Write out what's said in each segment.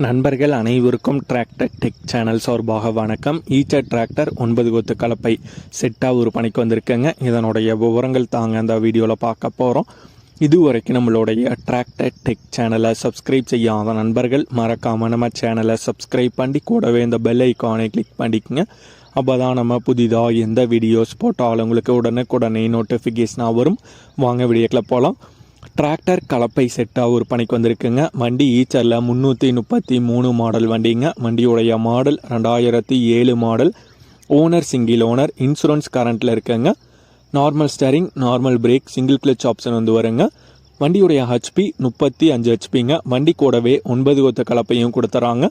நண்பர்கள் அனைவருக்கும் tractor tech channel சார்பாக வணக்கம். ஈச்சர் டிராக்டர் ஒன்பது கொத்து கலப்பை செட்டாக ஒரு பணிக்கு வந்திருக்கேங்க. இதனுடைய விவரங்கள் தாங்க அந்த வீடியோவில் பார்க்க போகிறோம் இதுவரைக்கும் நம்மளுடைய டிராக்டர் டெக் சேனலை சப்ஸ்கிரைப் செய்யாத நண்பர்கள் மறக்காமல் நம்ம சேனலை சப்ஸ்கிரைப் பண்ணி கூடவே இந்த பெல் ஐக்கானை கிளிக் பண்ணிக்கோங்க. அப்போ தான் நம்ம புதிதாக எந்த வீடியோஸ் போட்டாலும் உங்களுக்கு உடனுக்குடனே நோட்டிஃபிகேஷனாக வரும். வாங்க வீடியோக்கில் போகலாம் டிராக்டர் கலப்பை செட்டாக ஒரு பணிக்கு வந்திருக்குங்க. வண்டி ஈச்சரில் முந்நூற்றி முப்பத்தி மூணு மாடல் வண்டிங்க. வண்டியுடைய மாடல் ரெண்டாயிரத்தி ஏழு model. Owner single owner insurance கரண்ட்டில் இருக்குங்க. Normal steering normal brake single clutch option வந்து வருங்க. வண்டியுடைய ஹெச்பி முப்பத்தி அஞ்சு ஹெச்பிங்க வண்டி கூடவே ஒன்பது கொத்த கலப்பையும் கொடுத்துறாங்க.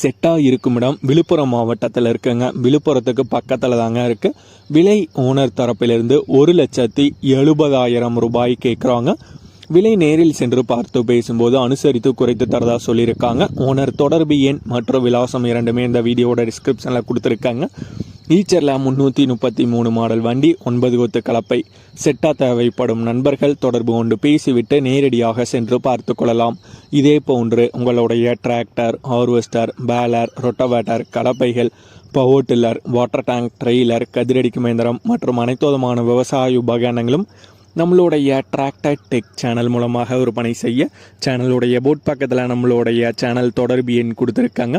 செட்டாக இருக்கும் இடம். விழுப்புரம் மாவட்டத்தில் இருக்குங்க. விழுப்புரத்துக்கு பக்கத்தில் தாங்க இருக்குது விலை ஓனர் தரப்பிலிருந்து ஒரு லட்சத்தி எழுபதாயிரம் ரூபாய் கேட்குறாங்க விலை நேரில் சென்று பார்த்து பேசும்போது அனுசரித்து குறைத்து தரதா சொல்லியிருக்காங்க. ஓனர் தொடர்பு எண் மற்றும் விலாசம் இரண்டுமே இந்த வீடியோட டிஸ்கிரிப்ஷனில் கொடுத்துருக்காங்க. ஈச்சரில் முந்நூற்றி முப்பத்தி மூணு மாடல் வண்டி ஒன்பது கொத்து கலப்பை. செட்டா தேவைப்படும் நண்பர்கள் தொடர்பு கொண்டு பேசிவிட்டு நேரடியாக சென்று பார்த்து கொள்ளலாம். இதே போன்று உங்களுடைய tractor harvester baler rotavator கலப்பைகள் power tiller water tank trailer கதிரடிக்கும் இயந்திரம் மற்றும் அனைத்து விதமான விவசாய உபகரணங்களும் நம்மளுடைய டிராக்டர் டெக் சேனல் மூலமாக விற்பனை செய்ய சேனலுடைய போட் பக்கத்தில் நம்மளுடைய சேனல் தொடர்பு எண் கொடுத்துருக்காங்க.